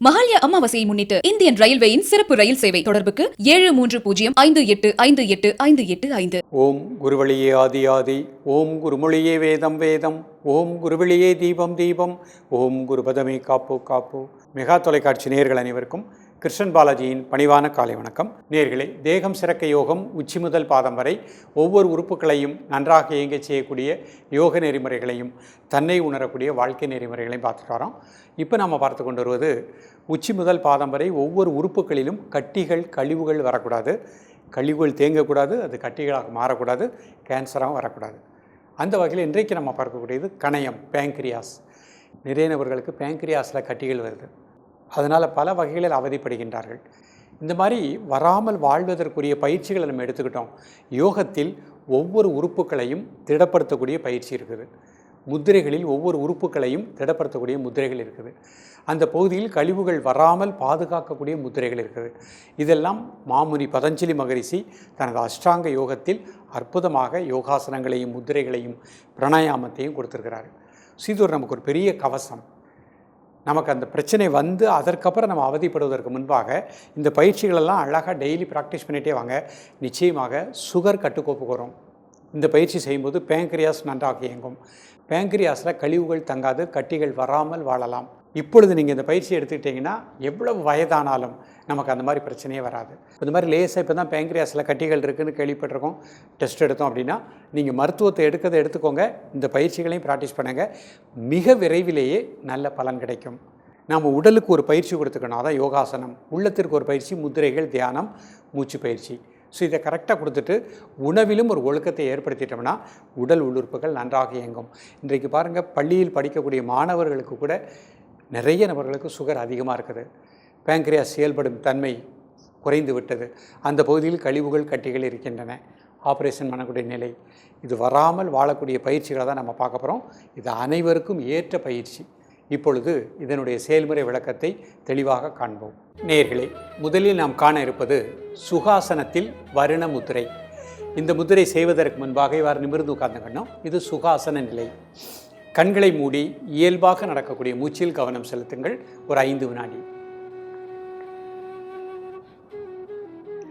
மகாலய அமாவாசையை முன்னிட்டு இந்தியன் ரயில்வேயின் சிறப்பு ரயில் சேவை தொடர்புக்கு ஏழு மூன்று பூஜ்ஜியம் ஐந்து எட்டு ஐந்து எட்டு ஐந்து எட்டு ஐந்து. ஓம் குருவழியே ஆதி ஆதி ஓம் குருமொழியே வேதம் வேதம் ஓம் குருவழியே தீபம் தீபம் ஓம் குருபதமே காப்பு காப்பு. மெகா தொலைக்காட்சி நேயர்கள் அனைவருக்கும் கிருஷ்ணன் பாலாஜியின் பணிவான காலை வணக்கம். நேர்களே தேகம் சிறக்க யோகம் உச்சி முதல் பாதம் வரை ஒவ்வொரு உறுப்புகளையும் நன்றாக இயங்கச் செய்யக்கூடிய யோக நெறிமுறைகளையும் தன்னை உணரக்கூடிய வாழ்க்கை நெறிமுறைகளையும் பார்த்துட்டு வரோம். இப்போ நம்ம பார்த்து கொண்டு வருவது உச்சி முதல் பாதம் வரை ஒவ்வொரு உறுப்புகளிலும் கட்டிகள் கழிவுகள் வரக்கூடாது. கழிவுகள் தேங்கக்கூடாது அது கட்டிகளாக மாறக்கூடாது கேன்சராகவும் வரக்கூடாது. அந்த வகையில் இன்றைக்கு நம்ம பார்க்கக்கூடியது கணையம் பேங்க்ரியாஸ். நிறைய நபர்களுக்கு பேங்க்ரியாஸில் கட்டிகள் வருது. அதனால் பல வகைகளில் அவதிப்படுகின்றார்கள். இந்த மாதிரி வராமல் வாழ்வதற்குரிய பயிற்சிகளை நம்ம எடுத்துக்கிட்டோம். யோகத்தில் ஒவ்வொரு உறுப்புகளையும் திடப்படுத்தக்கூடிய பயிற்சி இருக்குது. முத்திரைகளில் ஒவ்வொரு உறுப்புகளையும் திடப்படுத்தக்கூடிய முத்திரைகள் இருக்குது. அந்த பகுதியில் கழிவுகள் வராமல் பாதுகாக்கக்கூடிய முத்திரைகள் இருக்குது. இதெல்லாம் மாமுனி பதஞ்சலி மகரிஷி தனது அஷ்டாங்க யோகத்தில் அற்புதமாக யோகாசனங்களையும் முத்திரைகளையும் பிராணாயாமத்தையும் கொடுத்துருக்கிறார். சீதூர் நமக்கு ஒரு பெரிய கவசம். நமக்கு அந்த பிரச்சனை வந்து அதற்கப்புறம் நம்ம அவதிப்படுவதற்கு முன்பாக இந்த பயிற்சிகளெல்லாம் அழகாக டெய்லி ப்ராக்டிஸ் பண்ணிகிட்டே வாங்க. நிச்சயமாக சுகர் கட்டுக்கோப்புக்கு வரும் இந்த பயிற்சி செய்யும்போது பேங்க்ரியாஸ் நன்றாக இயங்கும். பேங்க்ரியாஸில் கழிவுகள் தங்காது கட்டிகள் வராமல் வாழலாம். இப்பொழுது நீங்கள் இந்த பயிற்சி எடுத்துக்கிட்டிங்கன்னா எவ்வளவு வயதானாலும் நமக்கு அந்த மாதிரி பிரச்சனையே வராது. இந்த மாதிரி லேசாக இப்போ தான் பேங்க்ரியாஸில் கட்டிகள் இருக்குதுன்னு கேள்விப்பட்டிருக்கோம். டெஸ்ட் எடுத்தோம் அப்படின்னா நீங்கள் மருத்துவத்தை எடுக்கிறத எடுத்துக்கோங்க. இந்த பயிற்சிகளையும் ப்ராக்டிஸ் பண்ணுங்கள் மிக விரைவிலேயே நல்ல பலன் கிடைக்கும். நாம் உடலுக்கு ஒரு பயிற்சி கொடுத்துக்கணும். அதான் யோகாசனம். உள்ளத்திற்கு ஒரு பயிற்சி முதிரைகள் தியானம் மூச்சு பயிற்சி. ஸோ இதை கரெக்டாக கொடுத்துட்டு உணவிலும் ஒரு ஒழுக்கத்தை ஏற்படுத்திட்டோம்னா உடல் உள்ளுறுப்புகள் நன்றாக இயங்கும். இன்றைக்கு பாருங்கள் பள்ளியில் படிக்கக்கூடிய மாணவர்களுக்கு கூட நிறைய நபர்களுக்கு சுகர் அதிகமாக இருக்குது. பேங்க்ரியாஸ் செயல்படும் தன்மை குறைந்து விட்டது. அந்த பகுதியில் கழிவுகள் கட்டிகள் இருக்கின்றன. ஆப்ரேஷன் பண்ணக்கூடிய நிலை. இது வராமல் வாழக்கூடிய பயிற்சிகளை தான் நம்ம பார்க்க போகிறோம் இது அனைவருக்கும் ஏற்ற பயிற்சி. இப்பொழுது இதனுடைய செயல்முறை விளக்கத்தை தெளிவாக காண்போம். நேர்களே முதலில் நாம் காண இருப்பது சுகாசனத்தில் வருண முத்திரை இந்த முத்திரை செய்வதற்கு முன்பாக இவ்வாறு நிமிர்ந்து உட்கார்ந்துக்கணும் இது சுகாசன நிலை. கண்களை மூடி இயல்பாக நடக்கக்கூடிய மூச்சில் கவனம் செலுத்துங்கள். ஒரு ஐந்து வினாடி.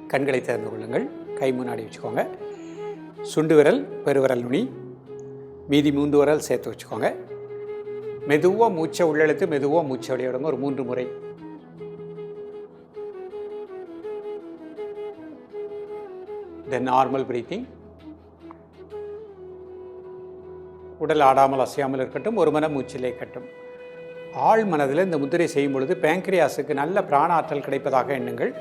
கண்களை திறந்து கொள்ளுங்கள். கை முன்னாடி வச்சுக்கோங்க. சுண்டு விரல் பெருவிரல் நுனி. மீதி மூன்று விரல் சேர்த்து வச்சுக்கோங்க. மெதுவாக மூச்சை உள்ளெழுத்து மெதுவாக மூச்சை வெளியிடுங்க. ஒரு மூன்று முறை. தென் நார்மல் பிரீத்திங் உடல் ஆடாமல் அசையாமல் இருக்கட்டும் ஒரு மன மூச்சிலே கட்டும் ஆழ் மனதில் இந்த முத்திரை செய்யும் பொழுது பேங்க்ரியாஸுக்கு நல்ல பிராண ஆற்றல் கிடைப்பதாக எண்ணுங்கள்.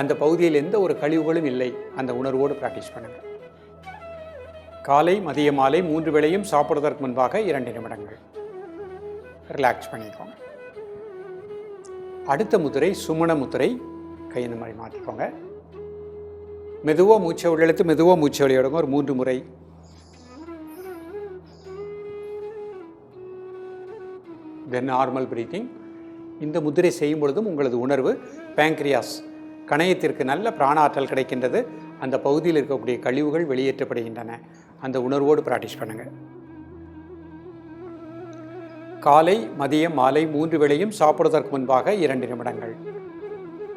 அந்த பகுதியில் எந்த ஒரு கழிவுகளும் இல்லை. அந்த உணர்வோடு ப்ராக்டிஸ் பண்ணுங்கள். காலை மதிய மாலை மூன்று வேளையும் சாப்பிடுவதற்கு முன்பாக இரண்டு நிமிடங்கள். ரிலாக்ஸ் பண்ணிக்கோங்க. அடுத்த முத்திரை சுமண முத்திரை கை இந்த மாதிரி மாற்றிக்கோங்க. மெதுவாக மூச்சை உள்ளெழுத்து மெதுவாக மூச்சை வெளியிடுங்க. ஒரு மூன்று முறை தென் நார்மல் பிரீத்திங் இந்த முத்திரை செய்யும் பொழுதும் உங்களது உணர்வு பேங்க்ரியாஸ் கணையத்திற்கு நல்ல பிராணாற்றல் கிடைக்கின்றது. அந்த பகுதியில் இருக்கக்கூடிய கழிவுகள் வெளியேற்றப்படுகின்றன. அந்த உணர்வோடு ப்ராக்டிஸ் பண்ணுங்கள் காலை மதியம் மாலை மூன்று வேளையும் சாப்பிடுவதற்கு முன்பாக இரண்டு நிமிடங்கள்.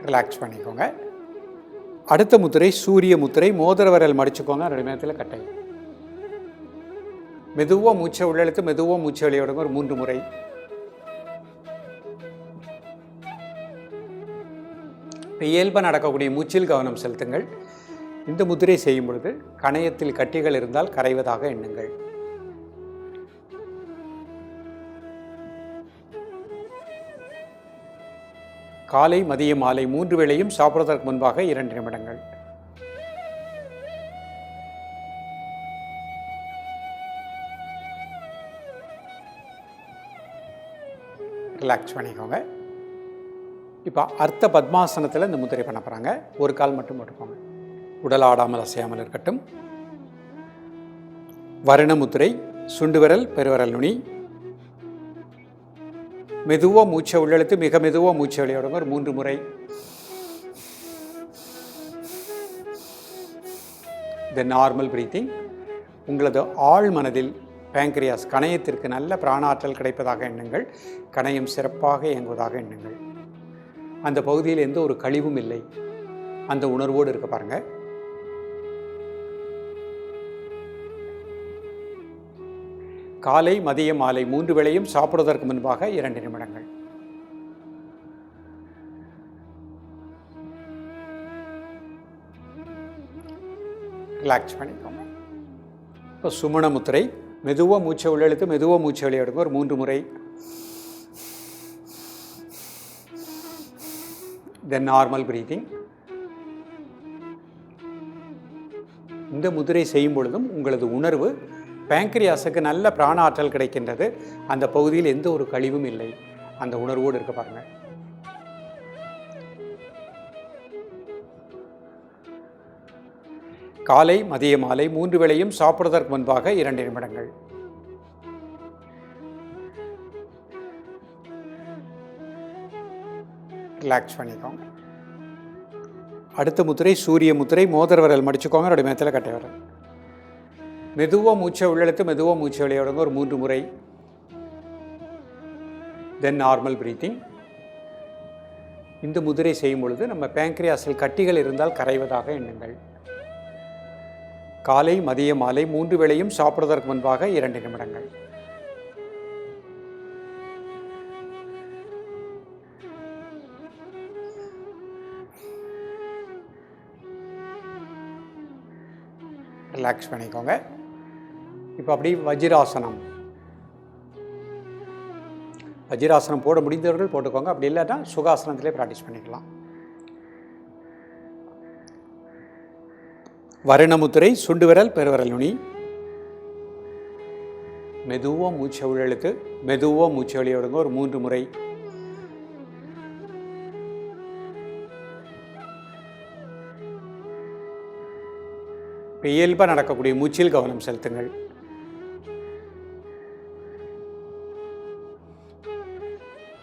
ரிலாக்ஸ் பண்ணிக்கோங்க. அடுத்த முத்திரை சூரிய முத்திரை மோதிர விரல் மடிச்சுக்கோங்க. ரெண்டு நேரத்தில் கட்டை மெதுவாக மூச்சை உள்ளெழுத்து மெதுவாக மூச்சை வெளியிடுங்க ஒரு மூன்று முறை. இயல்பாக நடக்கக்கூடிய மூச்சில் கவனம் செலுத்துங்கள். இந்த முதிரை செய்யும் பொழுது கணையத்தில் கட்டிகள் இருந்தால் கரைவதாக எண்ணுங்கள். காலை மதிய மாலை மூன்று வேளையும் சாப்பிடுவதற்கு முன்பாக இரண்டு நிமிடங்கள். ரிலாக்ஸ் பண்ணிக்கோங்க. இப்போ அர்த்த பத்மாசனத்தில் இந்த முத்திரை பண்ண போகிறாங்க ஒரு கால் மட்டும் போட்டுப்பாங்க உடல் ஆடாமல் அசையாமல் இருக்கட்டும். வருண முத்திரை சுண்டு விரல் நுனி. மெதுவாக மூச்சை உள்ளெழுத்து மிக மெதுவாக மூச்சை வெளியிடுங்க. ஒரு மூன்று முறை. த நார்மல் பிரீத்திங் உங்களது ஆழ் மனதில் பேங்க்ரியாஸ் கணையத்திற்கு நல்ல பிராணாற்றல் கிடைப்பதாக எண்ணுங்கள். கணையம் சிறப்பாக இயங்குவதாக எண்ணுங்கள். அந்த பகுதியில் எந்த ஒரு கழிவும் இல்லை. அந்த உணர்வோடு இருக்க பாருங்க. காலை மதியம் மாலை மூன்று வேளையும் சாப்பிடுவதற்கு முன்பாக இரண்டு நிமிடங்கள். ரிலாக்ஸ் பண்ணிக்கோங்க. இப்போ சுமண முத்திரை மெதுவாக மூச்சை உள்ளெழுத்து மெதுவாக மூச்சை வெளியிடுங்க ஒரு மூன்று முறை தென் நார்மல் ப்ரீதிங் இந்த முதிரை செய்யும் பொழுதும் உங்களது உணர்வு பேங்க்ரியாஸுக்கு நல்ல பிராண ஆற்றல் கிடைக்கின்றது. அந்த பகுதியில் எந்த ஒரு கழிவும் இல்லை. அந்த உணர்வோடு இருக்க பாருங்க. காலை மதிய மாலை மூன்று வேளையும் சாப்பிடுவதற்கு முன்பாக இரண்டு நிமிடங்கள். ரிலாக்ஸ் பண்ணிக்கோங்க. அடுத்த முத்திரை சூரிய முத்திரை மோதிர விரல் மடிச்சுக்கோங்க என்னுடைய மேத்தில் கட்டை விரல் மெதுவாக மூச்சை உள்ளெழுத்து மெதுவாக மூச்சை வெளியிடுங்க ஒரு மூன்று முறை. தென் நார்மல் பிரீத்திங் இந்த முதிரை செய்யும் பொழுது நம்ம பேங்க்ரியாஸில் கட்டிகள் இருந்தால் கரைவதாக எண்ணுங்கள். காலை மதிய மாலை மூன்று வேளையும் சாப்பிடுவதற்கு முன்பாக இரண்டு நிமிடங்கள். ரிலாக்ஸ் பண்ணிக்கோங்க. இப்போ அப்படி வஜ்ராசனம். வஜ்ராசனம் போட முடிந்தவர்கள் போட்டுக்கோங்க. அப்படி இல்லைன்னா சுகாசனத்திலே ப்ராக்டிஸ் பண்ணிக்கலாம். வருணமுத்திரை சுண்டு விரல் பெருவிரல் நுனி மெதுவாக மூச்சை விழலுக்கு மெதுவாக மூச்சை வெளியிடுங்க ஒரு மூன்று முறை இப்போ இயல்பாக நடக்கக்கூடிய மூச்சில் கவனம் செலுத்துங்கள்.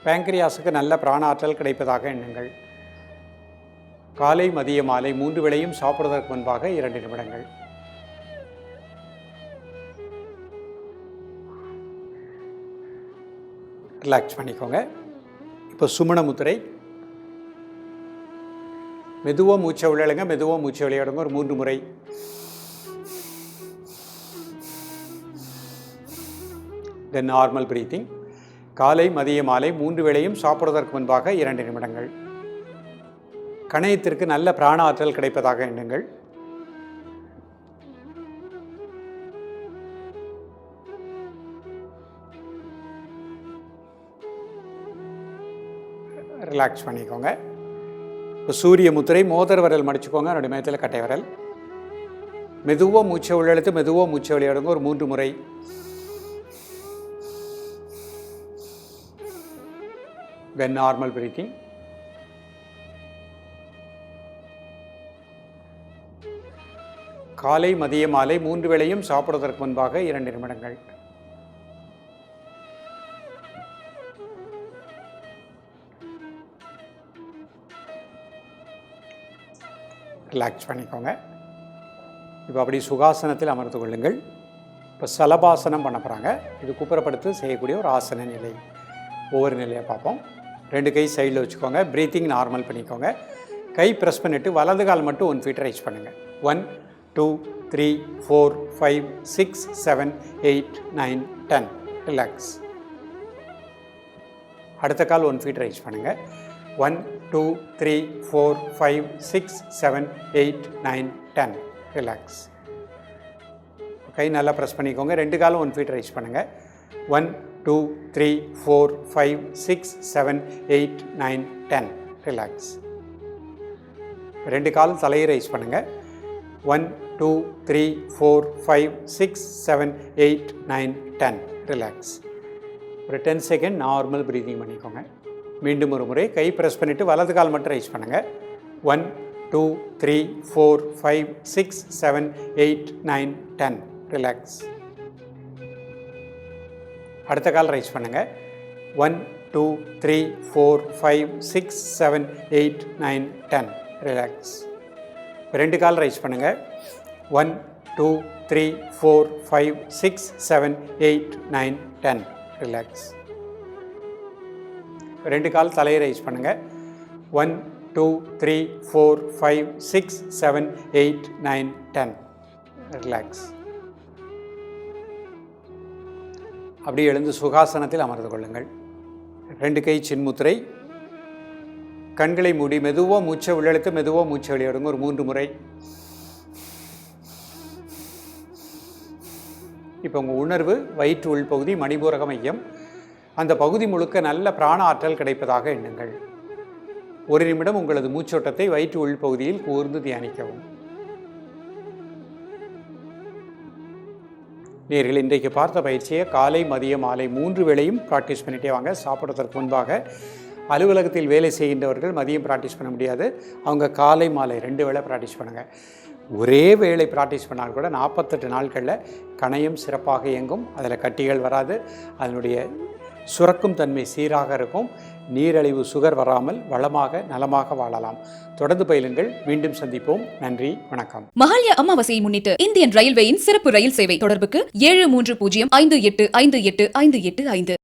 பேங்க்ரியாஸுக்கு நல்ல பிராண ஆற்றல் கிடைப்பதாக எண்ணுங்கள். காலை மதிய மாலை மூன்று வேளையும் சாப்பிடுவதற்கு முன்பாக இரண்டு நிமிடங்கள். ரிலாக்ஸ் பண்ணிக்கோங்க. இப்போ சுமண முத்திரை. மெதுவாக மூச்சை விளையாடுங்க மெதுவாக மூச்சை விளையாடுங்க ஒரு மூன்று முறை. தென் நார்மல் பிரீத்திங் காலை மதிய மாலை மூன்று வேளையும் சாப்பிடுவதற்கு முன்பாக இரண்டு நிமிடங்கள். கணையத்திற்கு நல்ல பிராண ஆற்றல் கிடைப்பதாக எண்ணுங்கள். ரிலாக்ஸ் பண்ணிக்கோங்க. இப்போ சூரிய முத்திரை மோதர் விரல் மடிச்சுக்கோங்க. என்னுடைய மேத்தில் கட்டை விரல். மெதுவாக மூச்சை உள்ளெழுத்து மெதுவாக மூச்சை விளையாடுங்க. ஒரு மூன்று முறை. When normal breathing. காலை மதிய மாலை மூன்று வேளையும் சாப்பிடுவதற்கு முன்பாக இரண்டு நிமிடங்கள். ரிலாக்ஸ் பண்ணிக்கோங்க. இப்போ அப்படி சுகாசனத்தில் அமர்ந்து கொள்ளுங்கள். இப்போ சலபாசனம் பண்ண போகிறாங்க இது குப்புறப்படுத்து செய்யக்கூடிய ஒரு ஆசன நிலை. ஒவ்வொரு நிலையை பார்ப்போம். ரெண்டு கை சைடில் வச்சுக்கோங்க. ப்ரீத்திங் நார்மல் பண்ணிக்கோங்க. கை ப்ரெஸ் பண்ணிவிட்டு வலது கால் மட்டும் ஒன் ஃபீட் ரைஸ் பண்ணுங்கள் one two three four five six seven eight nine ten relax அடுத்த கால் ஒன் ஃபீட் ரைஸ் பண்ணுங்கள் one two three four five six seven eight nine ten relax கை நல்லா ப்ரெஸ் பண்ணிக்கோங்க. ரெண்டு காலும் ஒன் ஃபீட் ரைஸ் பண்ணுங்கள் one two three four five six seven eight nine ten. Relax ரெண்டு காலும் தலையை ரைஸ் பண்ணுங்கள் one two three four five six seven eight nine ten. Relax ஒரு டென் செகண்ட் நார்மல் ப்ரீதிங் பண்ணிக்கோங்க. மீண்டும் ஒரு முறை கை ப்ரெஸ் பண்ணிவிட்டு வலது கால் மட்டும் ரைஸ் பண்ணுங்கள் one two three four five six seven eight nine ten. Relax அடுத்த கால் ரைஸ் பண்ணுங்கள் one two three four five six seven eight nine ten relax ரெண்டு கால் ரைஸ் பண்ணுங்கள் one two three four five six seven eight nine ten relax ரெண்டு கால் தலையை raise பண்ணுங்கள் one two three four five six seven eight nine ten relax அப்படியே எழுந்து சுகாசனத்தில் அமர்ந்து கொள்ளுங்கள். ரெண்டு கை சின்முத்திரை கண்களை மூடி மெதுவாக மூச்சை உள்ளெழுத்து மெதுவாக மூச்சை வெளியிடுங்க. ஒரு மூன்று முறை. இப்போ உங்கள் உணர்வு வயிற்று உள்பகுதி மணிபூரக மையம். அந்த பகுதி முழுக்க நல்ல பிராண ஆற்றல் கிடைப்பதாக எண்ணுங்கள். ஒரு நிமிடம் உங்களது மூச்சோட்டத்தை வயிற்று உள்பகுதியில் கூர்ந்து தியானிக்கவும். நேர்கள் இன்றைக்கு பார்த்த பயிற்சியை காலை மதியம் மாலை மூன்று வேளையும் ப்ராக்டிஸ் பண்ணிட்டே வாங்க. சாப்பிட்றதற்கு முன்பாக அலுவலகத்தில் வேலை செய்கின்றவர்கள் மதியம் ப்ராக்டிஸ் பண்ண முடியாது. அவங்க காலை மாலை ரெண்டு வேளை ப்ராக்டிஸ் பண்ணுங்கள் ஒரே வேளை ப்ராக்டிஸ் பண்ணால் கூட நாற்பத்தெட்டு நாட்களில் கணையம் சிறப்பாக இயங்கும். அதில் கட்டிகள் வராது. அதனுடைய சுரக்கும் தன்மை சீராக இருக்கும். நீரழிவு சுகர் வராமல் வளமாக நலமாக வாழலாம். தொடர்ந்து பயிலுங்கள். மீண்டும் சந்திப்போம். நன்றி. வணக்கம். மகாலய அமாவாசையை முன்னிட்டு இந்தியன் ரயில்வேயின் சிறப்பு ரயில் சேவை தொடர்புக்கு ஏழு மூன்று பூஜ்ஜியம் ஐந்து எட்டு ஐந்து எட்டு ஐந்து எட்டு ஐந்து.